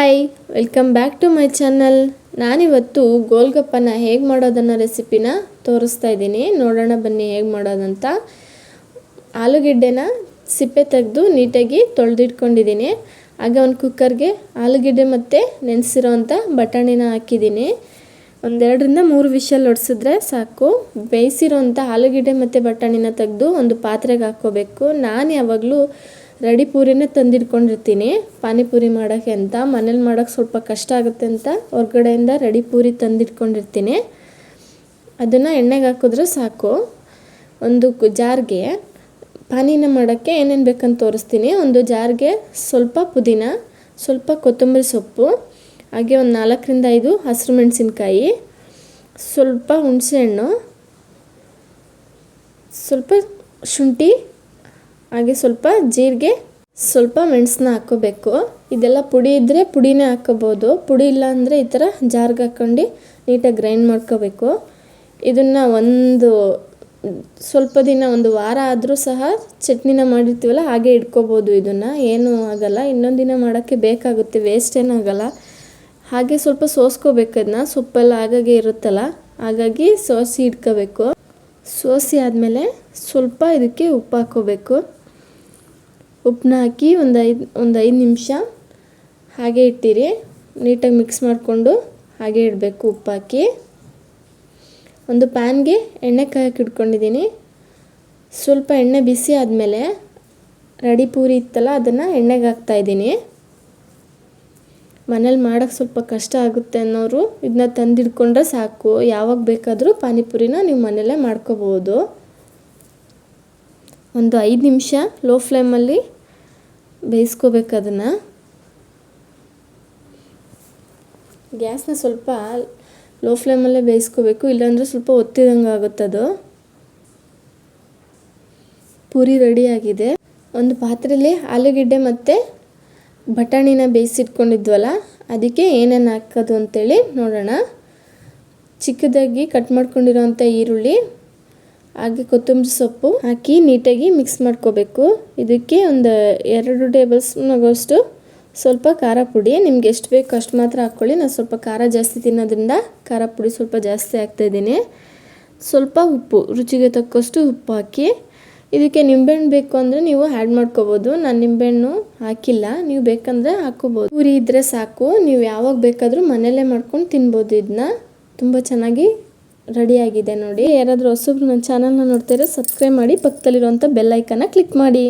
Hi welcome back to my channel ನಾನಿವತ್ತು ಗೋಲ್ಗಪ್ಪನ ಹೇಗೆ ಮಾಡೋದನ್ನ ರೆಸಿಪಿನ ತೋರಿಸ್ತಾ ಇದ್ದೀನಿ. ನೋಡೋಣ ಬನ್ನಿ ಹೇಗೆ ಮಾಡೋದಂತ. ಆಲೂಗೆಡ್ಡೆನ ಸಿಪ್ಪೆ ತೆಗೆದು ನೀಟಾಗಿ ತೊಳೆದಿಟ್ಕೊಂಡಿದ್ದೀನಿ. ಆಗ ಒಂದು ಕುಕ್ಕರ್ಗೆ ಆಲೂಗೆಡ್ಡೆ ಮತ್ತು ನೆನೆಸಿರೋವಂಥ ಬಟಾಣಿನ ಹಾಕಿದ್ದೀನಿ. ಒಂದೆರಡರಿಂದ ಮೂರು ವಿಷಲ್ ಒಡಿಸಿದ್ರೆ ಸಾಕು. ಬೇಯಿಸಿರೋಂಥ ಆಲೂಗೆಡ್ಡೆ ಮತ್ತು ಬಟಾಣಿನ ತೆಗೆದು ಒಂದು ಪಾತ್ರೆಗೆ ಹಾಕ್ಕೋಬೇಕು. ನಾನು ಯಾವಾಗಲೂ ರೆಡಿ ಪೂರಿನೇ ತಂದಿಟ್ಕೊಂಡಿರ್ತೀನಿ. ಪಾನಿಪುರಿ ಮಾಡೋಕ್ಕೆ ಅಂತ ಮನೇಲಿ ಮಾಡೋಕ್ಕೆ ಸ್ವಲ್ಪ ಕಷ್ಟ ಆಗುತ್ತೆ ಅಂತ ಹೊರಗಡೆಯಿಂದ ರೆಡಿ ಪೂರಿ ತಂದಿಟ್ಕೊಂಡಿರ್ತೀನಿ. ಅದನ್ನು ಎಣ್ಣೆಗೆ ಹಾಕಿದ್ರೆ ಸಾಕು. ಒಂದು ಜಾರ್ಗೆ ಪಾನಿನ ಮಾಡೋಕ್ಕೆ ಏನೇನು ಬೇಕಂತ ತೋರಿಸ್ತೀನಿ. ಒಂದು ಜಾರ್ಗೆ ಸ್ವಲ್ಪ ಪುದೀನ, ಸ್ವಲ್ಪ ಕೊತ್ತಂಬರಿ ಸೊಪ್ಪು, ಹಾಗೆ ಒಂದು ನಾಲ್ಕರಿಂದ ಐದು ಹಸಿರು ಮೆಣಸಿನ್ಕಾಯಿ, ಸ್ವಲ್ಪ ಹುಣಸೆಹಣ್ಣು, ಸ್ವಲ್ಪ ಶುಂಠಿ ಹಾಗೆ ಸ್ವಲ್ಪ ಜೀರಿಗೆ, ಸ್ವಲ್ಪ ಮೆಣಸನ್ನ ಹಾಕ್ಕೋಬೇಕು. ಇದೆಲ್ಲ ಪುಡಿ ಇದ್ದರೆ ಪುಡಿನೇ ಹಾಕ್ಕೋಬೋದು. ಪುಡಿ ಇಲ್ಲ ಅಂದರೆ ಈ ಥರ ಜಾರ್ಗೆ ಹಾಕ್ಕೊಂಡು ನೀಟಾಗಿ ಗ್ರೈಂಡ್ ಮಾಡ್ಕೋಬೇಕು. ಇದನ್ನು ಒಂದು, ಸ್ವಲ್ಪ ದಿನ, ಒಂದು ವಾರ ಆದರೂ ಸಹ ಚಟ್ನಿನ ಮಾಡಿರ್ತೀವಲ್ಲ, ಹಾಗೆ ಇಟ್ಕೋಬೋದು ಇದನ್ನು. ಏನೂ ಆಗಲ್ಲ. ಇನ್ನೊಂದು ದಿನ ಮಾಡೋಕ್ಕೆ ಬೇಕಾಗುತ್ತೆ. ವೇಸ್ಟ್ ಏನಾಗಲ್ಲ ಹಾಗೆ ಸ್ವಲ್ಪ ಸೋಸ್ಕೋಬೇಕು ಅದನ್ನ ಸೊಪ್ಪೆಲ್ಲ ಆಗಾಗೆ ಇರುತ್ತಲ್ಲ, ಹಾಗಾಗಿ ಸೋಸಿ ಇಟ್ಕೋಬೇಕು. ಸೋಸಿ ಆದಮೇಲೆ ಸ್ವಲ್ಪ ಇದಕ್ಕೆ ಉಪ್ಪು ಹಾಕ್ಕೋಬೇಕು. ಉಪ್ಪನ್ನ ಹಾಕಿ ಒಂದು ಐದು ಒಂದು ಐದು ನಿಮಿಷ ಹಾಗೆ ಇಟ್ಟಿರಿ. ನೀಟಾಗಿ ಮಿಕ್ಸ್ ಮಾಡಿಕೊಂಡು ಹಾಗೆ ಇಡಬೇಕು ಉಪ್ಪು ಹಾಕಿ ಒಂದು ಪ್ಯಾನ್ಗೆ ಎಣ್ಣೆ ಕಾಯಕ್ಕೆ ಇಟ್ಕೊಂಡಿದ್ದೀನಿ ಸ್ವಲ್ಪ ಎಣ್ಣೆ ಬಿಸಿ ಆದಮೇಲೆ ರೆಡಿ ಪೂರಿ ಇತ್ತಲ್ಲ ಅದನ್ನು ಎಣ್ಣೆಗೆ ಹಾಕ್ತಾಯಿದ್ದೀನಿ ಮನೇಲಿ ಮಾಡೋಕ್ಕೆ ಸ್ವಲ್ಪ ಕಷ್ಟ ಆಗುತ್ತೆ ಅನ್ನೋರು ಇದನ್ನ ತಂದಿಡ್ಕೊಂಡ್ರೆ ಸಾಕು. ಯಾವಾಗ ಬೇಕಾದರೂ ಪಾನಿಪುರಿನ ನೀವು ಮನೆಯಲ್ಲೇ ಮಾಡ್ಕೋಬೋದು. ಒಂದು ಐದು ನಿಮಿಷ ಲೋ ಫ್ಲೇಮಲ್ಲಿ ಬೇಯಿಸ್ಕೋಬೇಕು ಅದನ್ನು. ಗ್ಯಾಸ್ನ ಸ್ವಲ್ಪ ಲೋ ಫ್ಲೇಮಲ್ಲೇ ಬೇಯಿಸ್ಕೋಬೇಕು, ಇಲ್ಲಾಂದರೆ ಸ್ವಲ್ಪ ಒತ್ತಿದಂಗೆ ಆಗುತ್ತೆ ಅದು. ಪೂರಿ ರೆಡಿಯಾಗಿದೆ ಒಂದು ಪಾತ್ರೆಯಲ್ಲಿ ಆಲೂಗೆಡ್ಡೆ ಮತ್ತು ಬಟಾಣಿನ ಬೇಯಿಸಿಟ್ಕೊಂಡಿದ್ವಲ್ಲ, ಅದಕ್ಕೆ ಏನೇನು ಹಾಕೋದು ಅಂತೇಳಿ ನೋಡೋಣ. ಚಿಕ್ಕದಾಗಿ ಕಟ್ ಮಾಡ್ಕೊಂಡಿರೋಂಥ ಈರುಳ್ಳಿ ಹಾಗೆ ಕೊತ್ತಂಬರಿ ಸೊಪ್ಪು ಹಾಕಿ ನೀಟಾಗಿ ಮಿಕ್ಸ್ ಮಾಡ್ಕೋಬೇಕು. ಇದಕ್ಕೆ ಒಂದು ಎರಡು ಟೇಬಲ್ ಸ್ಪೂನ್ ಸ್ವಲ್ಪ ಖಾರ ಪುಡಿ. ನಿಮ್ಗೆ ಎಷ್ಟು ಬೇಕು ಅಷ್ಟು ಮಾತ್ರ ಹಾಕ್ಕೊಳ್ಳಿ. ನಾನು ಸ್ವಲ್ಪ ಖಾರ ಜಾಸ್ತಿ ತಿನ್ನೋದ್ರಿಂದ ಖಾರ ಪುಡಿ ಸ್ವಲ್ಪ ಜಾಸ್ತಿ ಹಾಕ್ತಾಯಿದ್ದೀನಿ ಸ್ವಲ್ಪ ಉಪ್ಪು, ರುಚಿಗೆ ತಕ್ಕಷ್ಟು ಉಪ್ಪು ಹಾಕಿ. ಇದಕ್ಕೆ ನಿಂಬೆಹಣ್ಣು ಬೇಕು ಅಂದರೆ ನೀವು ಆ್ಯಡ್ ಮಾಡ್ಕೋಬೋದು. ನಾನು ನಿಂಬೆಹಣ್ಣು ಹಾಕಿಲ್ಲ. ನೀವು ಬೇಕಂದರೆ ಹಾಕ್ಕೋಬೋದು. ಪೂರಿ ಇದ್ದರೆ ಸಾಕು. ನೀವು ಯಾವಾಗ ಬೇಕಾದರೂ ಮನೆಯಲ್ಲೇ ಮಾಡ್ಕೊಂಡು ತಿನ್ಬೋದು ಇದನ್ನ. ತುಂಬ ಚೆನ್ನಾಗಿ ರೆಡಿಯಾಗಿದೆ ನೋಡಿ. ಯಾರಾದರೂ ಹೊಸಬ್ರು ನನ್ನ ಚಾನಲ್ನ ನೋಡ್ತಾರೆ ಸಬ್ಸ್ಕ್ರೈಬ್ ಮಾಡಿ ಪಕ್ಕದಲ್ಲಿರುವಂಥ ಬೆಲ್ ಐಕನ್ನ ಕ್ಲಿಕ್ ಮಾಡಿ.